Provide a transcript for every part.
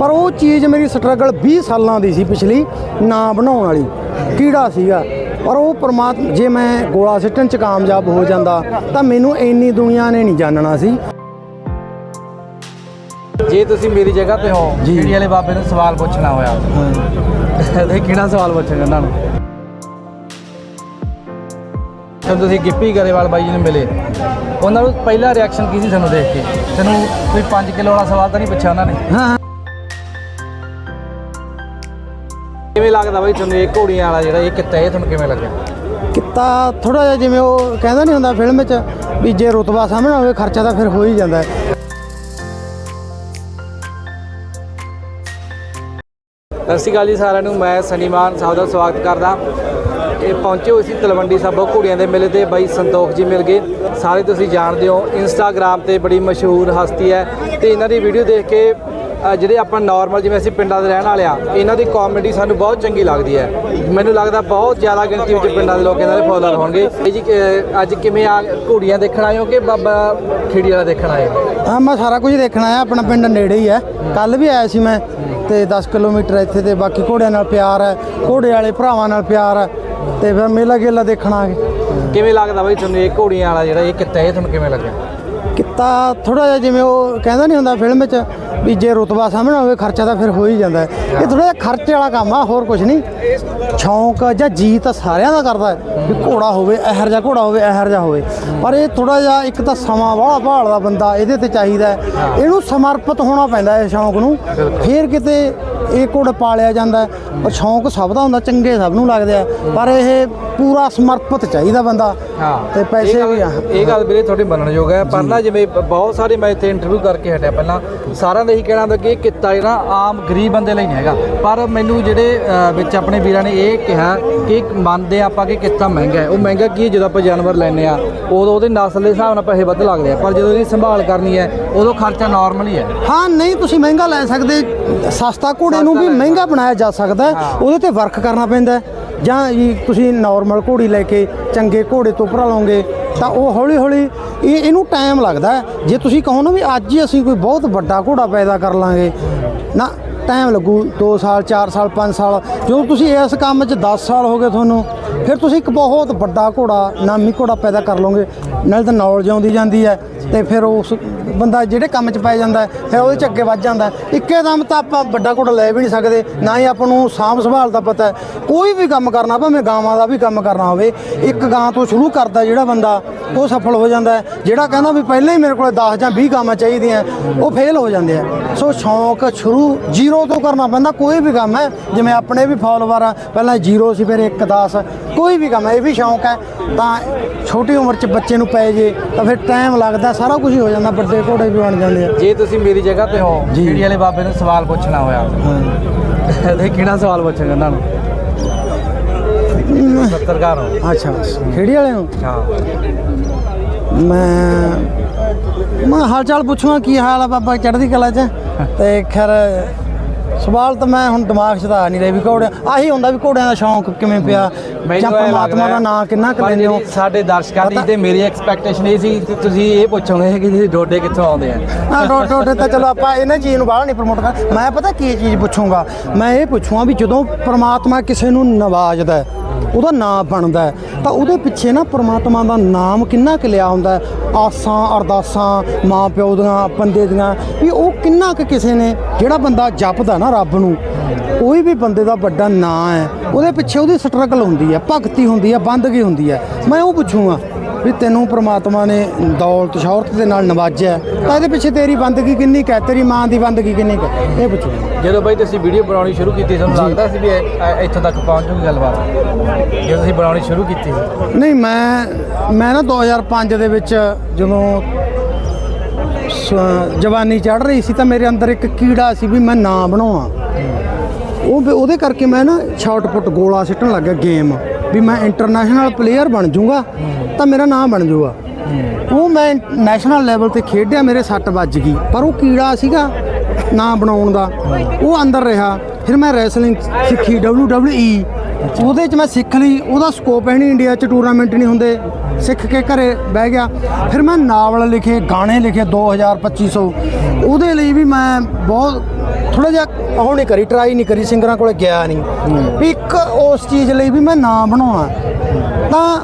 ਪਰ ਉਹ ਚੀਜ਼ ਮੇਰੀ ਸਟਰਗਲ 20 ਸਾਲਾਂ ਦੀ ਸੀ ਪਿਛਲੀ ਨਾ ਬਣਾਉਣ ਵਾਲੀ। ਕੀੜਾ ਸੀਗਾ। ਪਰ ਉਹ ਪਰਮਾਤਮਾ ਜੇ ਮੈਂ ਗੋਲਾ ਸਿੱਟਣ ਚ ਕਾਮਯਾਬ ਹੋ ਜਾਂਦਾ ਤਾਂ ਮੈਨੂੰ ਇੰਨੀ ਦੁਨੀਆ ਨੇ ਨਹੀਂ ਜਾਣਨਾ ਸੀ। ਜੇ ਤੁਸੀਂ ਮੇਰੀ ਜਗ੍ਹਾ ਤੇ ਹੋ ਜੀ। ਜਿਹੜੀ ਵਾਲੇ ਬਾਬੇ ਨੂੰ ਸਵਾਲ ਪੁੱਛਣਾ ਹੋਇਆ? ਤੇ ਕਿਹੜਾ ਸਵਾਲ ਪੁੱਛੋਗੇ ਉਹਨਾਂ ਨੂੰ? ਜਦੋਂ ਤੁਸੀਂ ਗਿੱਪੀ ਗਰੇਵਾਲ ਬਾਈ ਜੀ ਨੂੰ ਮਿਲੇ ਉਹਨਾਂ ਨੂੰ ਪਹਿਲਾ ਰਿਐਕਸ਼ਨ ਕੀ ਸੀ ਤੁਹਾਨੂੰ ਦੇਖ ਕੇ? ਤੈਨੂੰ ਕੋਈ 5 ਕਿਲੋ ਵਾਲਾ ਸਵਾਲ ਤਾਂ ਨਹੀਂ ਪੁੱਛਿਆ ਉਹਨਾਂ ਨੇ? ਹਾਂ। ਕਿਵੇਂ ਲੱਗਦਾ ਬਾਈ ਤੁਹਾਨੂੰ ਇਹ ਘੋੜੀਆਂ ਵਾਲਾ ਜਿਹੜਾ ਇਹ ਕਿੱਤਾ ਇਹ ਤੁਹਾਨੂੰ ਕਿਵੇਂ ਲੱਗਿਆ? ਕਿੱਤਾ ਥੋੜਾ ਜਿਹਾ ਜਿਵੇਂ ਉਹ ਕਹਿੰਦਾ ਨਹੀਂ ਹੁੰਦਾ ਫਿਲਮ ਵਿੱਚ ਵੀ ਜੇ ਰੁਤਬਾ ਸਾਹਮਣੇ ਹੋਵੇ ਖਰਚਾ ਤਾਂ ਫਿਰ ਹੋ ਹੀ ਜਾਂਦਾ ਹੈ। ਸਤਿ ਸ਼੍ਰੀ ਅਕਾਲ ਜੀ ਸਾਰਿਆਂ ਨੂੰ ਮੈਂ ਸਨੀਮਾਨ ਸਾਹਿਬ ਦਾ ਸਵਾਗਤ ਕਰਦਾ। ਇਹ ਪਹੁੰਚੇ ਹੋਏ ਸੀ ਤਲਵੰਡੀ ਸਾਬੋ ਘੋੜੀਆਂ ਦੇ ਮੇਲੇ ਤੇ ਬਾਈ ਸੰਤੋਖ ਜੀ ਮਿਲ ਗਏ। ਸਾਰੇ ਤੁਸੀਂ ਜਾਣਦੇ ਹੋ ਇੰਸਟਾਗ੍ਰam ਤੇ ਬੜੀ ਮਸ਼ਹੂਰ ਹਸਤੀ ਹੈ ਤੇ ਇਹਨਾਂ ਦੀ ਵੀਡੀਓ ਦੇਖ ਕੇ ਜਿਹੜੇ ਆਪਾਂ ਨਾਰਮਲ ਜਿਵੇਂ ਅਸੀਂ ਪਿੰਡਾਂ ਦੇ ਰਹਿਣ ਵਾਲੇ ਆ ਇਹਨਾਂ ਦੀ ਕਾਮੇਡੀ ਸਾਨੂੰ ਬਹੁਤ ਚੰਗੀ ਲੱਗਦੀ ਹੈ। ਮੈਨੂੰ ਲੱਗਦਾ ਬਹੁਤ ਜ਼ਿਆਦਾ ਗਿਣਤੀ ਵਿੱਚ ਪਿੰਡਾਂ ਦੇ ਲੋਕ ਇਹਨਾਂ ਦੇ ਫੋਲੋਅਰ ਹੋਣਗੇ। ਇਹ ਜੀ ਅੱਜ ਕਿਵੇਂ ਆ ਘੋੜੀਆਂ ਦੇਖਣ ਆਏ ਹੋ ਕਿ ਬਾਬਾ ਖੇੜੀ ਵਾਲਾ ਦੇਖਣ ਆਏ ਹੋ? ਹਾਂ ਮੈਂ ਸਾਰਾ ਕੁਝ ਦੇਖਣਾ ਹੈ ਆਪਣਾ ਪਿੰਡ ਨੇੜੇ ਹੀ ਹੈ। ਕੱਲ ਵੀ ਆਇਆ ਸੀ ਮੈਂ ਤੇ 10 ਕਿਲੋਮੀਟਰ ਇੱਥੇ ਤੇ ਬਾਕੀ ਘੋੜਿਆਂ ਨਾਲ ਪਿਆਰ ਹੈ ਘੋੜੇ ਵਾਲੇ ਭਰਾਵਾਂ ਨਾਲ ਪਿਆਰ ਹੈ ਤੇ ਫਿਰ ਮੇਲਾ ਗੇਲਾ ਦੇਖਣ ਆ ਗਏ ਕਿਵੇਂ ਲੱਗਦਾ ਬਾਈ ਤੁਹਾਨੂੰ ਇਹ ਘੋੜੀਆਂ ਵਾਲਾ ਜਿਹੜਾ ਇਹ ਕਿੱਤਾ ਇਹ ਤੁਹਾਨੂੰ ਕਿਵੇਂ ਲੱਗਿਆ? ਕਿੱਤਾ ਥੋੜਾ ਜਿਹਾ ਜਿਵੇਂ ਉਹ ਕਹਿੰਦਾ ਨਹੀਂ ਹੁੰਦਾ ਫਿਲਮ ਵਿੱਚ ਵੀ ਜੇ ਰੁਤਬਾ ਸਾਹਮਣੇ ਹੋਵੇ ਖਰਚਾ ਤਾਂ ਫਿਰ ਹੋ ਹੀ ਜਾਂਦਾ ਹੈ। ਇਹ ਥੋੜਾ ਜਿਹਾ ਖਰਚੇ ਵਾਲਾ ਕੰਮ ਆ ਹੋਰ ਕੁਝ ਨਹੀਂ ਸ਼ੌਂਕ ਜਾਂ ਜੀ ਤਾਂ ਸਾਰਿਆਂ ਦਾ ਕਰਦਾ ਹੈ ਵੀ ਘੋੜਾ ਹੋਵੇ ਇਹਰ ਜਿਹਾ ਘੋੜਾ ਹੋਵੇ ਇਹਰ ਜਿਹਾ ਹੋਵੇ। ਪਰ ਇਹ ਥੋੜਾ ਜਿਹਾ ਇੱਕ ਤਾਂ ਸਮਾਂ ਵਾਲਾ ਭਾਲਦਾ ਬੰਦਾ ਇਹਦੇ ਤੇ ਚਾਹੀਦਾ ਹੈ। ਇਹਨੂੰ ਸਮਰਪਿਤ ਹੋਣਾ ਪੈਂਦਾ ਹੈ ਸ਼ੌਂਕ ਨੂੰ। ਫਿਰ ਕਿਤੇ ਇਹ ਘੋੜਾ ਪਾਲਿਆ ਜਾਂਦਾ। ਪਰ ਸ਼ੌਂਕ ਸਭ ਦਾ ਹੁੰਦਾ ਚੰਗੇ ਸਭ ਨੂੰ ਲੱਗਦੇ ਆ। ਪਰ ਇਹ ਪੂਰਾ ਸਮਰਪਿਤ ਚਾਹੀਦਾ ਬੰਦਾ। ਹਾਂ। ਤੇ ਪੈਸੇ ਵੀ ਆ। ਇਹ ਗੱਲ ਵੀਰੇ ਤੁਹਾਡੀ ਮੰਨਣਯੋਗ ਹੈ। ਪਰ ਨਾ ਜਿਵੇਂ ਬਹੁਤ ਸਾਰੇ ਮੈਂ ਇੱਥੇ ਇੰਟਰਵਿਊ ਕਰਕੇ ਹਟਿਆ ਪਹਿਲਾਂ। ਸਾਰਿਆਂ ਦਾ ਇਹੀ ਕਹਿਣਾ ਹੁੰਦਾ ਕਿ ਇਹ ਕਿੱਤਾ ਜਿਹੜਾ ਆਮ ਗਰੀਬ ਬੰਦੇ ਲਈ ਨਹੀਂ ਹੈਗਾ। ਪਰ ਮੈਨੂੰ ਜਿਹੜੇ ਵਿੱਚ ਆਪਣੇ ਵੀਰਾਂ ਨੇ ਇਹ ਕਿਹਾ ਕਿ ਮੰਨਦੇ ਆਪਾਂ ਕਿ ਕਿੱਤਾ ਮਹਿੰਗਾ ਹੈ। ਉਹ ਮਹਿੰਗਾ ਕੀ ਹੈ? ਜਦੋਂ ਆਪਾਂ ਜਾਨਵਰ ਲੈਨੇ ਆ ਉਦੋਂ ਉਹਦੇ ਨਸਲ ਦੇ ਹਿਸਾਬ ਨਾਲ ਪੈਸੇ ਵੱਧ ਲੱਗਦੇ ਆ। ਪਰ ਜਦੋਂ ਇਹਦੀ ਸੰਭਾਲ ਕਰਨੀ ਹੈ ਉਦੋਂ ਖਰਚਾ ਨਾਰਮਲ ਹੀ ਹੈ। ਹਾਂ ਨਹੀਂ ਤੁਸੀਂ ਮਹਿੰਗਾ ਲੈ ਸਕਦੇ। ਸਸਤਾ ਘੋੜੇ ਨੂੰ ਵੀ ਮਹਿੰਗਾ ਬਣਾਇਆ ਜਾ ਸਕਦਾ। ਉਹਦੇ ਤੇ ਵਰਕ ਕਰਨਾ ਪੈਂਦਾ। ਜਾਂ ਜੀ ਤੁਸੀਂ ਨਾਰਮਲ ਘੋੜੀ ਲੈ ਕੇ ਚੰਗੇ ਘੋੜੇ ਤੋਂ ਭਰਾ ਲਓਗੇ ਤਾਂ ਉਹ ਹੌਲੀ ਹੌਲੀ ਇਹ ਇਹਨੂੰ ਟਾਈਮ ਲੱਗਦਾ। ਜੇ ਤੁਸੀਂ ਕਹੋ ਨਾ ਵੀ ਅੱਜ ਹੀ ਅਸੀਂ ਕੋਈ ਬਹੁਤ ਵੱਡਾ ਘੋੜਾ ਪੈਦਾ ਕਰ ਲਾਂਗੇ ਨਾ ਟਾਈਮ ਲੱਗੂ 2 ਸਾਲ 4 ਸਾਲ 5 ਸਾਲ ਜਦੋਂ ਤੁਸੀਂ ਇਸ ਕੰਮ 'ਚ 10 ਸਾਲ ਹੋ ਗਏ ਤੁਹਾਨੂੰ ਫਿਰ ਤੁਸੀਂ ਇੱਕ ਬਹੁਤ ਵੱਡਾ ਘੋੜਾ ਨਾਮੀ ਘੋੜਾ ਪੈਦਾ ਕਰ ਲਓਗੇ ਨਾਲ ਤਾਂ ਨੌਲੇਜ ਆਉਂਦੀ ਜਾਂਦੀ ਹੈ ਤੇ ਫਿਰ ਉਸ ਬੰਦਾ ਜਿਹੜੇ ਕੰਮ 'ਚ ਪੈ ਜਾਂਦਾ, ਫਿਰ ਉਹਦੇ 'ਚ ਅੱਗੇ ਵੱਧ ਜਾਂਦਾ। ਇੱਕੇ ਦਮ ਤਾਂ ਆਪਾਂ ਵੱਡਾ ਘੋੜਾ ਲੈ ਵੀ ਨਹੀਂ ਸਕਦੇ, ਨਾ ਹੀ ਆਪਾਂ ਨੂੰ ਸਾਂਭ ਸੰਭਾਲ ਦਾ ਪਤਾ ਕੋਈ ਵੀ ਕੰਮ ਕਰਨਾ ਭਾਵੇਂ ਗਾਵਾਂ ਦਾ ਵੀ ਕੰਮ ਕਰਨਾ ਹੋਵੇ, ਇੱਕ ਗਾਂ ਤੋਂ ਸ਼ੁਰੂ ਕਰਦਾ ਜਿਹੜਾ ਬੰਦਾ, ਉਹ ਸਫਲ ਹੋ ਜਾਂਦਾ ਜਿਹੜਾ ਕਹਿੰਦਾ ਵੀ ਪਹਿਲਾਂ ਹੀ ਮੇਰੇ ਕੋਲ 10 ਜਾਂ 20 ਗਾਵਾਂ ਚਾਹੀਦੀਆਂ, ਉਹ ਫੇਲ ਹੋ ਜਾਂਦੇ ਆ। ਸੋ ਸ਼ੌਂਕ ਸ਼ੁਰੂ ਜ਼ੀਰੋ ਤੋਂ ਕਰਨਾ ਪੈਂਦਾ, ਕੋਈ ਵੀ ਕੰਮ ਹੈ, ਜਿਵੇਂ ਆਪਣੇ ਵੀ ਫਾਲੋਵਰ ਆ, ਪਹਿਲਾਂ ਜ਼ੀਰੋ ਸੀ, ਫਿਰ 1 10 ਕੋਈ ਵੀ ਕੰਮ ਇਹ ਵੀ ਸ਼ੌਂਕ ਹੈ। ਤਾਂ ਛੋਟੀ ਉਮਰ 'ਚ ਬੱਚੇ ਨੂੰ ਪੈ ਜੇ, ਤਾਂ ਫਿਰ ਟਾਈਮ ਲੱਗਦਾ ਸਾਰਾ ਕੁਝ ਹੀ ਹੋ ਜਾਂਦਾ ਵੱਡੇ ਘੋੜੇ ਵੀ ਬਣ ਜਾਂਦੇ ਆ। ਜੇ ਤੁਸੀਂ ਮੇਰੀ ਜਗ੍ਹਾ ਤੇ ਹੋ ਜੀ। ਜਿਹੜੀ ਵਾਲੇ ਬਾਬੇ ਨੂੰ ਸਵਾਲ ਪੁੱਛਣਾ ਹੋਇਆ? ਤੇ ਕਿਹੜਾ ਸਵਾਲ ਪੁੱਛੋਗੇ ਉਹਨਾਂ ਨੂੰ? ਪੱਤਰਕਾਰ ਹੋ। ਅੱਛਾ ਖੇੜੀ ਵਾਲੇ ਨੂੰ ਹਾਂ। ਮੈਂ ਮੈਂ ਹਾਲ ਚਾਲ ਪੁੱਛੂਗਾ ਕੀ ਹਾਲ ਆ ਬਾਬਾ ਚੜ੍ਹਦੀ ਕਲਾ 'ਚ? ਤੇ ਖੈਰ ਸਵਾਲ ਤਾਂ ਮੈਂ ਹੁਣ ਦਿਮਾਗ 'ਚ ਤਾਂ ਆ ਨਹੀਂ ਰਿਹਾ ਵੀ ਘੋੜੇ ਆਹੀ ਹੁੰਦਾ ਵੀ ਘੋੜਿਆਂ ਦਾ ਸ਼ੌਂਕ ਕਿਵੇਂ ਪਿਆ? ਜਾਂ ਇਹ ਪਰਮਾਤਮਾ ਲੱਗਦਾ ਦਾ ਨਾਂ ਕਿੰਨਾ ਕੁ ਪਰ ਲੈਂਦੇ ਹੋ? ਜਿਹੜੀ ਸਾਡੇ ਦਰਸ਼ਕਾਂ ਦੀ ਤੇ ਮੇਰੀ ਐਕਸਪੈਕਟੇਸ਼ਨ ਇਹ ਸੀ ਕਿ ਤੁਸੀਂ ਇਹ ਪੁੱਛੋਗੇ ਕਿ ਤੁਸੀਂ ਡੋਡੇ ਕਿੱਥੋਂ ਆਉਂਦੇ ਆ? ਨਾ ਡੋਟ ਤਾਂ ਚਲੋ ਆਪਾਂ ਇਹਨਾਂ ਚੀਜ਼ ਨੂੰ ਬਾਹਰ ਨਹੀਂ ਪ੍ਰਮੋਟ ਕਰ ਮੈਂ ਪਤਾ ਕੀ ਚੀਜ਼ ਪੁੱਛੂੰਗਾ? ਮੈਂ ਇਹ ਪੁੱਛੂੰਗਾ ਵੀ ਜਦੋਂ ਪ੍ਰਮਾਤਮਾ ਕਿਸੇ ਨੂੰ ਨਵਾਜਦਾ ਹੈ, ਉਹਦਾ ਨਾਮ ਬਣਦਾ ਹੈ, ਤਾਂ ਉਹਦੇ ਪਿੱਛੇ ਨਾ ਪ੍ਰਮਾਤਮਾ ਦਾ ਨਾਮ ਕਿੰਨਾ ਕੁ ਲਿਆ ਹੁੰਦਾ ਆਸਾਂ ਅਰਦਾਸਾਂ ਮਾਂ ਪਿਓ ਦੀਆਂ ਬੰਦੇ ਦੀਆਂ ਵੀ ਉਹ ਕਿੰਨਾ ਕੁ ਕਿਸੇ ਨੇ ਜਿਹੜਾ ਬੰਦਾ ਜਪਦਾ ਨਾ ਰੱਬ ਨੂੰ ਕੋਈ ਵੀ ਬੰਦੇ ਦਾ ਵੱਡਾ ਨਾਂ ਹੈ ਉਹਦੇ ਪਿੱਛੇ ਉਹਦੀ ਸਟਰਗਲ ਹੁੰਦੀ ਹੈ ਭਗਤੀ ਹੁੰਦੀ ਹੈ ਬੰਦਗੀ ਹੁੰਦੀ ਹੈ। ਮੈਂ ਉਹ ਪੁੱਛੂੰਗਾ ਵੀ ਤੈਨੂੰ ਪ੍ਰਮਾਤਮਾ ਨੇ ਦੌਲਤ ਸ਼ੌਹਰਤ ਦੇ ਨਾਲ ਨਵਾਜਿਆ। ਤਾਂ ਇਹਦੇ ਪਿੱਛੇ ਤੇਰੀ ਬੰਦਗੀ ਕਿੰਨੀ ਕੁ ਹੈ? ਤੇਰੀ ਮਾਂ ਦੀ ਬੰਦਗੀ ਕਿੰਨੀ ਕੁ ਹੈ? ਇਹ ਪੁੱਛੋ। ਜਦੋਂ ਬਾਈ ਤੁਸੀਂ ਵੀਡੀਓ ਬਣਾਉਣੀ ਸ਼ੁਰੂ ਕੀਤੀ ਤੁਹਾਨੂੰ ਲੱਗਦਾ ਸੀ ਵੀ ਇੱਥੋਂ ਤੱਕ ਪਹੁੰਚ ਜੂਗੀ ਗੱਲਬਾਤ। ਜਦੋਂ ਤੁਸੀਂ ਬਣਾਉਣੀ ਸ਼ੁਰੂ ਕੀਤੀ। ਸੀ ਨਹੀਂ ਮੈਂ ਮੈਂ ਨਾ 2005 ਦੇ ਵਿੱਚ ਜਦੋਂ ਜਵਾਨੀ ਚੜ ਰਹੀ ਸੀ ਤਾਂ ਮੇਰੇ ਅੰਦਰ ਇੱਕ ਕੀੜਾ ਸੀ ਵੀ ਮੈਂ ਨਾਂ ਬਣਾਉਣਾ ਉਹ ਉਹਦੇ ਕਰਕੇ ਮੈਂ ਨਾ ਸ਼ਾਰਟ ਪੁੱਟ ਗੋਲਾ ਸਿੱਟਣ ਲੱਗਾ ਗੇਮ। ਵੀ ਮੈਂ ਇੰਟਰਨੈਸ਼ਨਲ ਪਲੇਅਰ ਬਣ ਜਾਊਂਗਾ ਤਾਂ ਮੇਰਾ ਨਾਮ ਬਣ ਜਾਊਗਾ ਉਹ ਮੈਂ ਨੈਸ਼ਨਲ ਲੈਵਲ ਤੇ ਖੇਡਿਆ, ਮੇਰੇ ਸੱਟ ਵੱਜ ਗਈ। ਪਰ ਉਹ ਕੀੜਾ ਸੀਗਾ ਨਾਂ ਬਣਾਉਣ ਦਾ। ਉਹ ਅੰਦਰ ਰਿਹਾ। ਫਿਰ ਮੈਂ ਰੈਸਲਿੰਗ ਸਿੱਖੀ WWE ਉਹਦੇ 'ਚ ਮੈਂ ਸਿੱਖ ਲਈ। ਉਹਦਾ ਸਕੋਪ ਹੈ ਨਹੀਂ ਇੰਡੀਆ 'ਚ ਟੂਰਨਾਮੈਂਟ ਨਹੀਂ ਹੁੰਦੇ। ਸਿੱਖ ਕੇ ਘਰੇ ਬਹਿ ਗਿਆ। ਫਿਰ ਮੈਂ ਨਾਵਲ ਲਿਖੇ, ਗਾਣੇ ਲਿਖੇ 2000 2500 ਉਹਦੇ ਲਈ ਵੀ ਮੈਂ ਬਹੁਤ ਥੋੜਾ ਜਿਹਾ ਉਹ ਨਹੀਂ ਕਰੀ ਟਰਾਈ ਨਹੀਂ ਕਰੀ ਸਿੰਗਰਾਂ ਕੋਲੇ ਗਿਆ ਨਹੀਂ। ਵੀ ਇੱਕ ਉਸ ਚੀਜ਼ ਲਈ ਵੀ ਮੈਂ ਨਾਂ ਬਣਾਉਣਾ। ਤਾਂ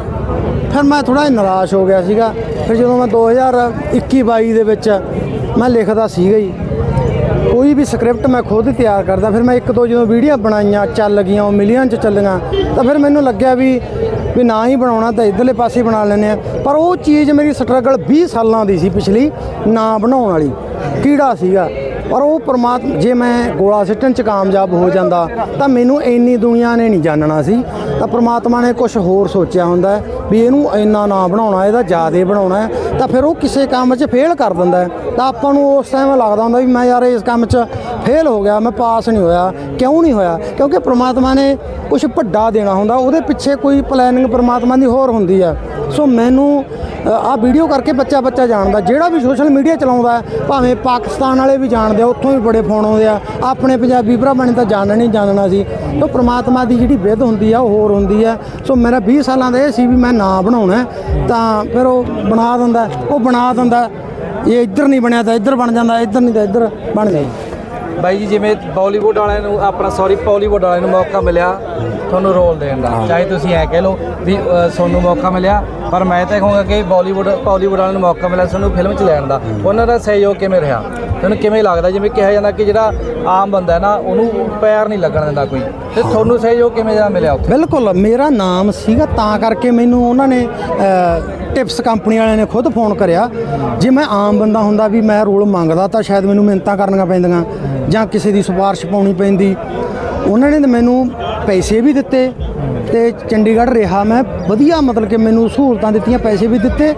ਫਿਰ ਮੈਂ ਥੋੜਾ ਨਿਰਾਸ਼ ਹੋ ਗਿਆ ਸੀਗਾ। ਫਿਰ ਜਦੋਂ ਮੈਂ 2021 22 ਦੇ ਵਿੱਚ ਮੈਂ ਲਿਖਦਾ ਸੀਗਾ ਹੀ ਕੋਈ ਵੀ ਸਕ੍ਰਿਪਟ ਮੈਂ ਖੁਦ ਤਿਆਰ ਕਰਦਾ। ਫਿਰ ਮੈਂ ਇੱਕ ਦੋ ਜਦੋਂ ਵੀਡੀਓ ਬਣਾਈਆਂ ਚੱਲ ਗਈਆਂ ਉਹ ਮਿਲੀਅਨ ਚ ਚੱਲੀਆਂ ਤਾਂ ਫਿਰ ਮੈਨੂੰ ਲੱਗਿਆ ਵੀ ਵੀ ਨਾ ਹੀ ਬਣਾਉਣਾ ਤਾਂ ਇਧਰਲੇ ਪਾਸੇ ਬਣਾ ਲੈਂਦੇ ਆ ਪਰ ਉਹ ਚੀਜ਼ ਮੇਰੀ ਸਟਰਗਲ 20 ਸਾਲਾਂ ਦੀ ਸੀ ਪਿਛਲੀ ਨਾ ਬਣਾਉਣ ਵਾਲੀ। ਕੀੜਾ ਸੀਗਾ। ਪਰ ਉਹ ਪਰਮਾਤਮਾ ਜੇ ਮੈਂ ਗੋਲਾ ਸਿੱਟਣ ਚ ਕਾਮਯਾਬ ਹੋ ਜਾਂਦਾ, ਤਾਂ ਮੈਨੂੰ ਇੰਨੀ ਦੁਨੀਆ ਨੇ ਨਹੀਂ ਜਾਣਨਾ ਸੀ। ਤਾਂ ਪਰਮਾਤਮਾ ਨੇ ਕੁਝ ਹੋਰ ਸੋਚਿਆ ਹੁੰਦਾ ਵੀ ਇਹਨੂੰ ਇੰਨਾ ਨਾ ਬਣਾਉਣਾ, ਇਹਦਾ ਜ਼ਿਆਦਾ ਬਣਾਉਣਾ ਹੈ, ਤਾਂ ਫਿਰ ਉਹ ਕਿਸੇ ਕੰਮ 'ਚ ਫੇਲ ਕਰ ਦਿੰਦਾ ਤਾਂ ਆਪਾਂ ਨੂੰ ਉਸ ਟਾਈਮ ਲੱਗਦਾ ਹੁੰਦਾ ਵੀ ਮੈਂ ਯਾਰ ਇਸ ਕੰਮ 'ਚ ਫੇਲ ਹੋ ਗਿਆ, ਮੈਂ ਪਾਸ ਨਹੀਂ ਹੋਇਆ, ਕਿਉਂ ਨਹੀਂ ਹੋਇਆ? ਕਿਉਂਕਿ ਪਰਮਾਤਮਾ ਨੇ ਕੁਝ ਵੱਡਾ ਦੇਣਾ ਹੁੰਦਾ, ਉਹਦੇ ਪਿੱਛੇ ਕੋਈ ਪਲੈਨਿੰਗ ਪਰਮਾਤਮਾ ਦੀ ਹੋਰ ਹੁੰਦੀ ਹੈ। ਸੋ ਮੈਨੂੰ ਆਹ ਵੀਡੀਓ ਕਰਕੇ ਬੱਚਾ ਬੱਚਾ ਜਾਣਦਾ। ਜਿਹੜਾ ਵੀ ਸੋਸ਼ਲ ਮੀਡੀਆ ਚਲਾਉਂਦਾ ਭਾਵੇਂ ਪਾਕਿਸਤਾਨ ਵਾਲੇ ਵੀ ਜਾਣਦੇ ਆ, ਉੱਥੋਂ ਵੀ ਬੜੇ ਫੋਨ ਆਉਂਦੇ ਆ। ਆਪਣੇ ਪੰਜਾਬੀ ਭਰਾਵਾਂ ਨੇ ਤਾਂ ਜਾਣਨਾ ਨਹੀਂ ਜਾਣਨਾ ਸੀ। ਤਾਂ ਪ੍ਰਮਾਤਮਾ ਦੀ ਜਿਹੜੀ ਵਿਧ ਹੁੰਦੀ ਆ, ਉਹ ਹੋਰ ਹੁੰਦੀ ਆ। ਸੋ ਮੇਰਾ 20 ਸਾਲਾਂ ਦਾ ਇਹ ਸੀ ਵੀ ਮੈਂ ਨਾਂ ਬਣਾਉਣਾ ਤਾਂ ਫਿਰ ਉਹ ਬਣਾ ਦਿੰਦਾ ਉਹ ਬਣਾ ਦਿੰਦਾ ਇਹ ਇੱਧਰ ਨਹੀਂ ਬਣਿਆ ਤਾਂ ਇੱਧਰ ਬਣ ਜਾਂਦਾ, ਇੱਧਰ ਨਹੀਂ ਤਾਂ ਇੱਧਰ ਬਣ ਜਾਈ ਬਾਈ ਜੀ, ਜਿਵੇਂ ਬਾਲੀਵੁੱਡ ਵਾਲਿਆਂ ਨੂੰ ਆਪਣਾ ਸੌਰੀ ਪੋਲੀਵੁੱਡ ਵਾਲਿਆਂ ਨੂੰ ਮੌਕਾ ਮਿਲਿਆ ਤੁਹਾਨੂੰ ਰੋਲ ਦੇਣ ਦਾ। ਚਾਹੇ ਤੁਸੀਂ ਐ ਕਹਿ ਲਓ ਵੀ ਤੁਹਾਨੂੰ ਮੌਕਾ ਮਿਲਿਆ ਪਰ ਮੈਂ ਤਾਂ ਕਹੂੰਗਾ ਕਿ ਬਾਲੀਵੁੱਡ ਬਾਲੀਵੁੱਡ ਵਾਲਿਆਂ ਨੂੰ ਮੌਕਾ ਮਿਲਿਆ ਤੁਹਾਨੂੰ ਫਿਲਮ 'ਚ ਲੈਣ ਦਾ। ਉਹਨਾਂ ਦਾ ਸਹਿਯੋਗ ਕਿਵੇਂ ਰਿਹਾ? ਤੁਹਾਨੂੰ ਕਿਵੇਂ ਲੱਗਦਾ? ਜਿਵੇਂ ਕਿਹਾ ਜਾਂਦਾ ਕਿ ਜਿਹੜਾ ਆਮ ਬੰਦਾ ਹੈ ਨਾ ਉਹਨੂੰ ਪੈਰ ਨਹੀਂ ਲੱਗਣ ਦਿੰਦਾ ਕੋਈ। ਤੇ ਤੁਹਾਨੂੰ ਸਹਿਯੋਗ ਕਿਵੇਂ ਦਾ ਮਿਲਿਆ ਉੱਥੇ? ਬਿਲਕੁਲ ਮੇਰਾ ਨਾਮ ਸੀਗਾ ਤਾਂ ਕਰਕੇ ਮੈਨੂੰ ਉਹਨਾਂ ਨੇ ਟਿਪਸ ਕੰਪਨੀ ਵਾਲਿਆਂ ਨੇ ਖੁਦ ਫੋਨ ਕਰਿਆ। ਜੇ ਮੈਂ ਆਮ ਬੰਦਾ ਹੁੰਦਾ ਵੀ ਮੈਂ ਰੋਲ ਮੰਗਦਾ ਤਾਂ ਸ਼ਾਇਦ ਮੈਨੂੰ ਮਿਹਨਤਾਂ ਕਰਨੀਆਂ ਪੈਂਦੀਆਂ ਜਾਂ ਕਿਸੇ ਦੀ ਸਿਫਾਰਿਸ਼ ਪਾਉਣੀ ਪੈਂਦੀ। ਉਹਨਾਂ ਨੇ ਮੈਨੂੰ ਪੈਸੇ ਵੀ ਦਿੱਤੇ ਤੇ ਚੰਡੀਗੜ੍ਹ ਰਿਹਾ ਮੈਂ। ਵਧੀਆ ਮਤਲਬ ਕਿ ਮੈਨੂੰ ਸਹੂਲਤਾਂ ਦਿੱਤੀਆਂ, ਪੈਸੇ ਵੀ ਦਿੱਤੇ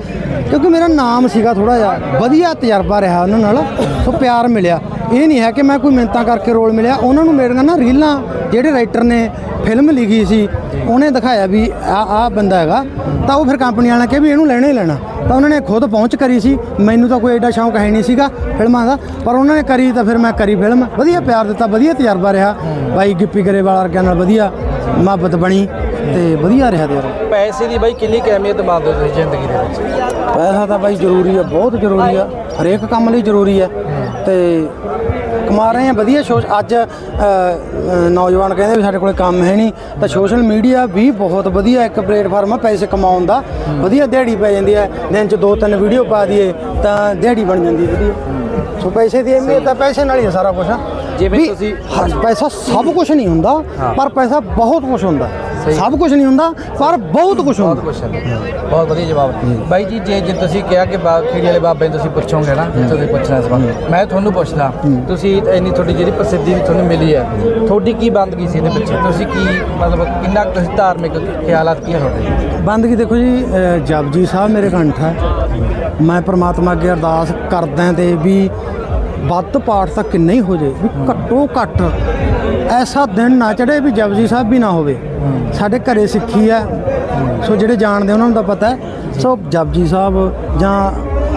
ਕਿਉਂਕਿ ਮੇਰਾ ਨਾਮ ਸੀਗਾ ਥੋੜਾ ਜਿਹਾ। ਵਧੀਆ ਤਜਰਬਾ ਰਿਹਾ ਉਹਨਾਂ ਨਾਲ, ਸੋ ਪਿਆਰ ਮਿਲਿਆ। ਇਹ ਨਹੀਂ ਹੈ ਕਿ ਮੈਂ ਕੋਈ ਮਿਹਨਤਾਂ ਕਰਕੇ ਰੋਲ ਮਿਲਿਆ। ਉਹਨਾਂ ਨੂੰ ਮੇਰੀਆਂ ਨਾ ਰੀਲਾਂ, ਜਿਹੜੇ ਰਾਈਟਰ ਨੇ ਫਿਲਮ ਲਿਖੀ ਸੀ ਉਹਨੇ ਦਿਖਾਇਆ ਵੀ ਆ ਆ ਬੰਦਾ ਹੈਗਾ ਤਾਂ ਉਹ ਫਿਰ ਕੰਪਨੀ ਵਾਲਿਆਂ ਕਿਹਾ ਵੀ ਇਹਨੂੰ ਲੈਣਾ ਹੀ ਲੈਣਾ। ਤਾਂ ਉਹਨਾਂ ਨੇ ਖੁਦ ਪਹੁੰਚ ਕਰੀ ਸੀ ਮੈਨੂੰ ਤਾਂ ਕੋਈ ਐਡਾ ਸ਼ੌਂਕ ਹੈ ਨਹੀਂ ਸੀਗਾ ਫਿਲਮਾਂ ਦਾ ਪਰ ਉਹਨਾਂ ਨੇ ਕਰੀ ਤਾਂ ਫਿਰ ਮੈਂ ਕਰੀ ਫਿਲਮ ਵਧੀਆ ਪਿਆਰ ਦਿੱਤਾ ਵਧੀਆ ਤਜਰਬਾ ਰਿਹਾ। ਬਾਈ ਗਿੱਪੀ ਗਰੇਵਾਲ ਵਰਗਿਆਂ ਨਾਲ ਵਧੀਆ ਮੁਹੱਬਤ ਬਣੀ ਤੇ ਵਧੀਆ ਰਿਹਾ ਤੇ ਪੈਸੇ ਦੀ ਬਾਈ ਕਿੰਨੀ ਕੁ ਅਹਿਮੀਅਤ ਮੰਨਦੇ ਹੋ ਤੁਸੀਂ ਜ਼ਿੰਦਗੀ ਦੇ ਵਿੱਚ? ਪੈਸਾ ਤਾਂ ਬਾਈ ਜ਼ਰੂਰੀ ਆ ਬਹੁਤ ਜ਼ਰੂਰੀ ਆ ਹਰੇਕ ਕੰਮ ਲਈ ਜ਼ਰੂਰੀ ਆ ਤੇ ਕਮਾ ਰਹੇ ਆ ਵਧੀਆ ਸੋਚ ਅੱਜ ਨੌਜਵਾਨ ਕਹਿੰਦੇ ਵੀ ਸਾਡੇ ਕੋਲੇ ਕੰਮ ਹੈ ਨਹੀਂ ਤਾਂ ਸੋਸ਼ਲ ਮੀਡੀਆ ਵੀ ਬਹੁਤ ਵਧੀਆ ਇੱਕ ਪਲੇਟਫਾਰਮ ਆ ਪੈਸੇ ਕਮਾਉਣ ਦਾ। ਵਧੀਆ ਦਿਹਾੜੀ ਪੈ ਜਾਂਦੀ ਹੈ ਦਿਨ ਚ ਦੋ ਤਿੰਨ ਵੀਡੀਓ ਪਾ ਦਈਏ ਤਾਂ ਦਿਹਾੜੀ ਬਣ ਜਾਂਦੀ ਹੈ ਵਧੀਆ। ਸੋ ਪੈਸੇ ਦੀ ਅਹਿਮੀਅਤ ਤਾਂ ਪੈਸੇ ਨਾਲ ਹੀ ਆ ਸਾਰਾ ਕੁਝ ਜਿਵੇਂ ਤੁਸੀਂ- ਹਾਂ, ਪੈਸਾ ਸਭ ਕੁਝ ਨਹੀਂ ਹੁੰਦਾ ਹਾਂ। ਪਰ ਪੈਸਾ ਬਹੁਤ ਕੁਝ ਹੁੰਦਾ। ਸਭ ਕੁਝ ਨਹੀਂ ਹੁੰਦਾ ਪਰ ਬਹੁਤ ਕੁਝ ਬਹੁਤ ਹੁੰਦਾ ਕੁਛ ਹੈ ਬਹੁਤ ਵਧੀਆ ਜਵਾਬ। ਬਾਈ ਜੀ ਜੇ ਜੇ ਤੁਸੀਂ ਕਿਹਾ ਕਿ ਬਾ ਖੀੜੀ ਵਾਲੇ ਬਾਬੇ ਨੂੰ ਤੁਸੀਂ ਪੁੱਛੋਗੇ ਨਾ ਤੁਸੀਂ ਪੁੱਛਣਾ ਸਵਾਲ ਮੈਂ ਤੁਹਾਨੂੰ ਪੁੱਛਦਾ ਤੁਸੀਂ ਇੰਨੀ ਤੁਹਾਡੀ ਜਿਹੜੀ ਪ੍ਰਸਿੱਧੀ ਵੀ ਤੁਹਾਨੂੰ ਮਿਲੀ ਹੈ ਤੁਹਾਡੀ ਕੀ ਬੰਦਗੀ ਸੀ ਇਹਦੇ ਪਿੱਛੇ? ਤੁਸੀਂ ਕੀ ਮਤਲਬ ਕਿੰਨਾ ਕੁ ਤੁਸੀਂ ਧਾਰਮਿਕ ਖਿਆਲਾਤ ਕੀ ਹੈ ਤੁਹਾਡੇ? ਬੰਦਗੀ ਦੇਖੋ ਜੀ ਅ, ਜਪਜੀ ਸਾਹਿਬ ਮੇਰੇ ਕੰਠ ਹੈ। ਮੈਂ ਪ੍ਰਮਾਤਮਾ ਅੱਗੇ ਅਰਦਾਸ ਕਰਦਾ ਤੇ ਵੀ ਵੱਧ ਪਾਠ ਤਾਂ ਕਿੰਨਾ ਹੀ ਹੋ ਜੇ ਵੀ ਘੱਟੋ ਘੱਟ ਐਸਾ ਦਿਨ ਨਾ ਚੜੇ ਵੀ ਜਪਜੀ ਸਾਹਿਬ ਵੀ ਨਾ ਹੋਵੇ। ਸਾਡੇ ਘਰੇ ਸਿੱਖੀ ਹੈ। ਸੋ ਜਿਹੜੇ ਜਾਣਦੇ ਉਹਨਾਂ ਨੂੰ ਤਾਂ ਪਤਾ ਹੈ। ਸੋ ਜਪਜੀ ਸਾਹਿਬ ਜਾਂ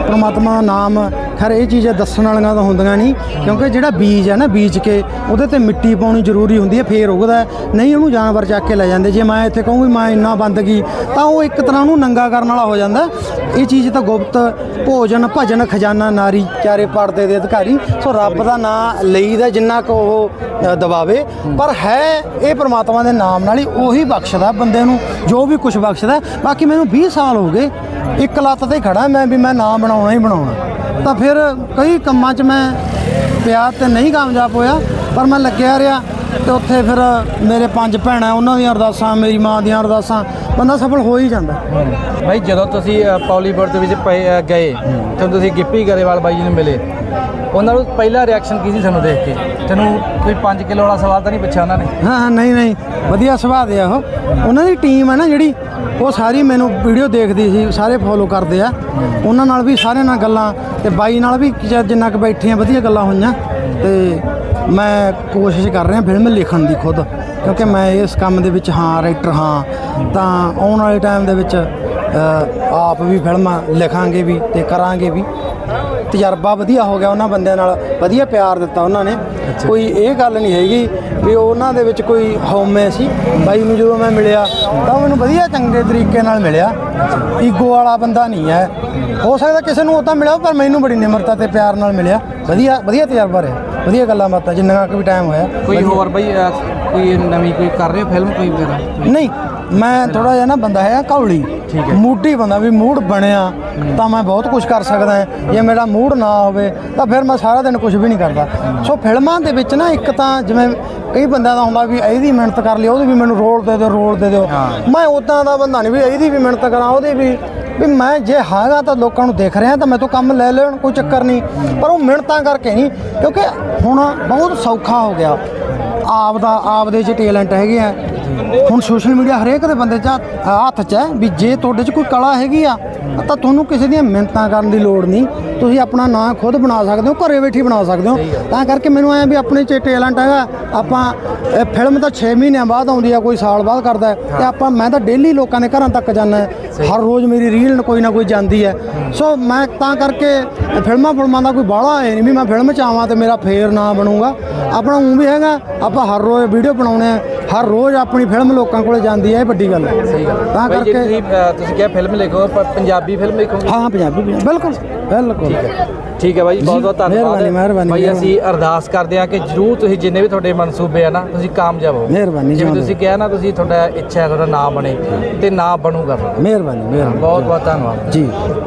ਪਰਮਾਤਮਾ ਦਾ ਨਾਮ ਖੈਰ, ਇਹ ਚੀਜ਼ਾਂ ਦੱਸਣ ਵਾਲੀਆਂ ਤਾਂ ਹੁੰਦੀਆਂ ਨਹੀਂ, ਕਿਉਂਕਿ ਜਿਹੜਾ ਬੀਜ ਹੈ ਨਾ, ਬੀਜ ਕੇ ਉਹਦੇ ਤੇ ਮਿੱਟੀ ਪਾਉਣੀ ਜ਼ਰੂਰੀ ਹੁੰਦੀ ਹੈ, ਫੇਰ ਉਗਦਾ ਨਹੀਂ ਉਹਨੂੰ ਜਾਨਵਰ ਚੱਕ ਕੇ ਲੈ ਜਾਂਦੇ, ਜੇ ਮੈਂ ਇੱਥੇ ਕਹੂੰ ਵੀ ਮੈਂ ਇੰਨਾ ਬੰਦਗੀ, ਤਾਂ ਉਹ ਇੱਕ ਤਰ੍ਹਾਂ ਨੂੰ ਨੰਗਾ ਕਰਨ ਵਾਲਾ ਹੋ ਜਾਂਦਾ। ਇਹ ਚੀਜ਼ ਤਾਂ ਗੁਪਤ ਭੋਜਨ, ਭਜਨ, ਖਜ਼ਾਨਾ, ਨਾਰੀ, ਚਾਰੇ ਪਰਦੇ ਦੇ ਅਧਿਕਾਰੀ, ਸੋ ਰੱਬ ਦਾ ਨਾਮ ਲਈਦਾ ਜਿੰਨਾ ਕੁ ਉਹ ਦਬਾਵੇ। ਪਰ ਹੈ, ਇਹ ਪ੍ਰਮਾਤਮਾ ਦੇ ਨਾਮ ਨਾਲ ਹੀ ਉਹੀ ਬਖਸ਼ਦਾ ਬੰਦੇ ਨੂੰ, ਜੋ ਵੀ ਕੁਝ ਬਖਸ਼ਦਾ। ਬਾਕੀ ਮੈਨੂੰ 20 ਸਾਲ ਹੋ ਗਏ, ਇੱਕ ਲੱਤ ਤੇ ਖੜਾ, ਮੈਂ ਵੀ ਮੈਂ ਨਾਮ ਬਣਾਉਣਾ ਹੀ ਬਣਾਉਣਾ। ਤਾਂ ਫਿਰ ਕਈ ਕੰਮਾਂ 'ਚ ਮੈਂ ਪਿਆ ਤੇ ਨਹੀਂ ਕਾਮਯਾਬ ਹੋਇਆ ਪਰ ਮੈਂ ਲੱਗਿਆ ਰਿਹਾ ਤੇ ਉੱਥੇ ਫਿਰ ਮੇਰੇ ਪੰਜ ਭੈਣਾਂ ਉਹਨਾਂ ਦੀਆਂ ਅਰਦਾਸਾਂ ਮੇਰੀ ਮਾਂ ਦੀਆਂ ਅਰਦਾਸਾਂ ਬੰਦਾ ਸਫਲ ਹੋ ਹੀ ਜਾਂਦਾ। ਬਾਈ ਜਦੋਂ ਤੁਸੀਂ ਪੌਲੀਵੁੱਡ ਦੇ ਵਿੱਚ ਪਏ, ਗਏ ਤਾਂ ਤੁਸੀਂ ਗਿੱਪੀ ਗਰੇਵਾਲ ਬਾਈ ਜੀ ਨੂੰ ਮਿਲੇ ਉਹਨਾਂ ਨੂੰ ਪਹਿਲਾ ਰਿਐਕਸ਼ਨ ਕੀ ਸੀ ਤੁਹਾਨੂੰ ਦੇਖ ਕੇ? ਤੈਨੂੰ ਕੋਈ 5 ਕਿਲੋ ਵਾਲਾ ਸਵਾਲ ਤਾਂ ਨਹੀਂ ਪੁੱਛਿਆ ਉਹਨਾਂ ਨੇ? ਹਾਂ ਹਾਂ, ਨਹੀਂ ਨਹੀਂ। ਵਧੀਆ ਸੁਭਾਅ ਦੇ ਆ ਉਹ। ਉਹਨਾਂ ਦੀ ਟੀਮ ਹੈ ਨਾ ਜਿਹੜੀ, ਉਹ ਸਾਰੀ ਮੈਨੂੰ ਵੀਡੀਓ ਦੇਖਦੀ ਸੀ, ਸਾਰੇ ਫੋਲੋ ਕਰਦੇ ਆ। ਉਹਨਾਂ ਨਾਲ ਵੀ ਸਾਰਿਆਂ ਨਾਲ ਗੱਲਾਂ, ਤੇ ਬਾਈ ਨਾਲ ਵੀ ਜਿੰਨਾ ਕੁ ਬੈਠੇ ਆ ਵਧੀਆ ਗੱਲਾਂ ਹੋਈਆਂ। ਤੇ ਮੈਂ ਕੋਸ਼ਿਸ਼ ਕਰ ਰਿਹਾ ਫਿਲਮ ਲਿਖਣ ਦੀ ਖੁਦ, ਕਿਉਂਕਿ ਮੈਂ ਇਸ ਕੰਮ ਦੇ ਵਿੱਚ ਹਾਂ ਰਾਈਟਰ ਹਾਂ। ਤਾਂ ਆਉਣ ਵਾਲੇ ਟਾਈਮ ਦੇ ਵਿੱਚ ਆਪ ਵੀ ਫਿਲਮਾਂ ਲਿਖਾਂਗੇ ਵੀ ਤੇ ਕਰਾਂਗੇ ਵੀ। ਤਜਰਬਾ ਵਧੀਆ ਹੋ ਗਿਆ ਉਹਨਾਂ ਬੰਦਿਆਂ ਨਾਲ ਵਧੀਆ ਪਿਆਰ ਦਿੱਤਾ ਉਹਨਾਂ ਨੇ। ਕੋਈ ਇਹ ਗੱਲ ਨਹੀਂ ਹੈਗੀ ਵੀ ਉਹਨਾਂ ਦੇ ਵਿੱਚ ਕੋਈ ਹਉਮੈ ਸੀ। ਬਾਈ ਨੂੰ ਜਦੋਂ ਮੈਂ ਮਿਲਿਆ ਤਾਂ ਉਹ ਮੈਨੂੰ ਵਧੀਆ ਚੰਗੇ ਤਰੀਕੇ ਨਾਲ ਮਿਲਿਆ। ਈਗੋ ਵਾਲਾ ਬੰਦਾ ਨਹੀਂ ਹੈ। ਹੋ ਸਕਦਾ ਕਿਸੇ ਨੂੰ ਉਦਾਂ ਮਿਲਿਆ ਪਰ ਮੈਨੂੰ ਬੜੀ ਨਿਮਰਤਾ ਤੇ ਪਿਆਰ ਨਾਲ ਮਿਲਿਆ। ਵਧੀਆ ਵਧੀਆ ਤਜਰਬਾ ਰਿਹਾ। ਵਧੀਆ ਗੱਲਾਂ ਬਾਤਾਂ ਜਿੰਨਾ ਕੁ ਵੀ ਟਾਈਮ ਹੋਇਆ। ਕੋਈ ਹੋਰ ਬਈ ਕੋਈ ਨਵੀਂ ਕੋਈ ਕਰ ਰਹੇ ਫਿਲਮ ਕੋਈ ਵਗੈਰਾ ਨਹੀਂ ਮੈਂ ਥੋੜਾ ਜਿਹਾ ਨਾ ਬੰਦਾ ਹੈ ਕੌਲੀ। ਮੂਡੀ ਬੰਦਾ ਵੀ ਮੂਡ ਬਣਿਆ ਤਾਂ ਮੈਂ ਬਹੁਤ ਕੁਝ ਕਰ ਸਕਦਾ ਹਾਂ। ਜੇ ਮੇਰਾ ਮੂਡ ਨਾ ਹੋਵੇ ਤਾਂ ਫਿਰ ਮੈਂ ਸਾਰਾ ਦਿਨ ਕੁਝ ਵੀ ਨਹੀਂ ਕਰਦਾ। ਸੋ ਫਿਲਮਾਂ ਦੇ ਵਿੱਚ ਨਾ ਇੱਕ ਤਾਂ ਜਿਵੇਂ ਕਈ ਬੰਦਿਆਂ ਦਾ ਹੁੰਦਾ ਵੀ ਇਹਦੀ ਮਿਹਨਤ ਕਰ ਲਈ ਉਹਦੀ ਵੀ ਮੈਨੂੰ ਰੋਲ ਦੇ ਦਿਓ ਰੋਲ ਦੇ ਦਿਓ। ਮੈਂ ਉਦਾਂ ਦਾ ਬੰਦਾ ਨਹੀਂ ਵੀ ਇਹਦੀ ਵੀ ਮਿਹਨਤ ਕਰਾਂ ਉਹਦੀ ਵੀ। ਵੀ ਮੈਂ ਜੇ ਹੈਗਾ ਤਾਂ ਲੋਕਾਂ ਨੂੰ ਦੇਖ ਰਿਹਾ ਤਾਂ ਮੈਂ ਤੋਂ ਕੰਮ ਲੈ ਲੈਣ ਕੋਈ ਚੱਕਰ ਨਹੀਂ। ਪਰ ਉਹ ਮਿਹਨਤਾਂ ਕਰਕੇ ਨਹੀਂ ਕਿਉਂਕਿ ਹੁਣ ਬਹੁਤ ਸੌਖਾ ਹੋ ਗਿਆ। ਆਪ ਦਾ ਆਪ ਦੇ ਚ ਟੈਲੈਂਟ ਹੈਗੇ ਆ। ਹੁਣ ਸੋਸ਼ਲ ਮੀਡੀਆ ਹਰੇਕ ਦੇ ਬੰਦੇ 'ਚ ਹੱਥ- ਹੱਥ 'ਚ ਹੈ ਵੀ ਜੇ ਤੁਹਾਡੇ 'ਚ ਕੋਈ ਕਲਾ ਹੈਗੀ ਆ ਤਾਂ ਤੁਹਾਨੂੰ ਕਿਸੇ ਦੀਆਂ ਮਿਹਨਤਾਂ ਕਰਨ ਦੀ ਲੋੜ ਨਹੀਂ। ਤੁਸੀਂ ਆਪਣਾ ਨਾਂ ਖੁਦ ਬਣਾ ਸਕਦੇ ਹੋ ਘਰੇ ਬੈਠੀ ਬਣਾ ਸਕਦੇ ਹੋ। ਤਾਂ ਕਰਕੇ ਮੈਨੂੰ ਐਂ ਵੀ ਆਪਣੇ 'ਚ ਟੈਲੈਂਟ ਹੈਗਾ ਆਪਾਂ ਇਹ ਫਿਲਮ ਤਾਂ 6 ਮਹੀਨਿਆਂ ਬਾਅਦ ਆਉਂਦੀ ਆ ਕੋਈ ਸਾਲ ਬਾਅਦ ਕਰਦਾ ਹੈ, ਤੇ ਆਪਾਂ ਮੈਂ ਤਾਂ ਡੇਲੀ ਲੋਕਾਂ ਦੇ ਘਰਾਂ ਤੱਕ ਜਾਂਦਾ ਹਰ ਰੋਜ਼ ਮੇਰੀ ਰੀਲ ਕੋਈ ਨਾ ਕੋਈ ਜਾਂਦੀ ਹੈ। ਸੋ ਮੈਂ ਤਾਂ ਕਰਕੇ ਫਿਲਮਾਂ ਫਿਲਮਾਂ ਦਾ ਕੋਈ ਬਾਹਲਾ ਹੈ ਨਹੀਂ ਵੀ ਮੈਂ ਫਿਲਮ 'ਚ ਆਵਾਂ ਤੇ ਮੇਰਾ ਫੇਰ ਨਾਂ ਬਣੂਗਾ। ਆਪਣਾ ਉਹ ਵੀ ਹੈਗਾ ਆਪਾਂ ਹਰ ਰੋਜ਼ ਵੀਡੀਓ ਬਣਾਉਣੇ ਆ ਹਰ ਰੋਜ਼ ਆਪਣੀ ਫਿਲਮ ਲੋਕਾਂ ਕੋਲੇ ਜਾਂਦੀ ਹੈ ਇਹ ਵੱਡੀ ਗੱਲ ਹੈ। ਸਹੀ ਗੱਲ ਤਾਂ ਬਈ ਜੇ ਕਰਕੇ ਤੁਸੀਂ ਅ, ਤੁਸੀਂ ਕਿਹਾ ਫਿਲਮ ਲਿਖੋ ਪਰ ਪੰਜਾਬੀ ਫਿਲਮ ਲਿਖੋਗੇ? ਹਾਂ ਪੰਜਾਬੀ ਵੀ- ਬਿਲਕੁਲ ਬਿਲਕੁਲ। ਠੀਕ ਹੈ। ਬਾਈ ਬਹੁਤ ਬਹੁਤ ਧੰਨਵਾਦ। ਮਿਹਰਬਾਨੀ, ਮਿਹਰਬਾਨੀ, ਬਾਈ। ਅਸੀਂ ਅਰਦਾਸ ਕਰਦੇ ਹਾਂ ਕਿ ਜਰੂਰ ਤੁਸੀਂ ਜਿੰਨੇ ਵੀ ਤੁਹਾਡੇ ਮਨਸੂਬੇ ਆ ਨਾ ਤੁਸੀਂ ਕਾਮਯਾਬ ਹੋ। ਮਿਹਰਬਾਨੀ, ਜਿਵੇਂ। ਤੁਸੀਂ ਕਿਹਾ ਨਾ ਤੁਸੀਂ ਤੁਹਾਡਾ ਇੱਛਾ ਹੈ ਤੁਹਾਡਾ ਨਾਮ ਬਣੇ ਤੇ ਨਾਮ ਬਣੂਗਾ। ਮਿਹਰਬਾਨੀ ਮਿਹਰਬਾਨੀ ਬਹੁਤ ਬਹੁਤ ਧੰਨਵਾਦ। ਜੀ।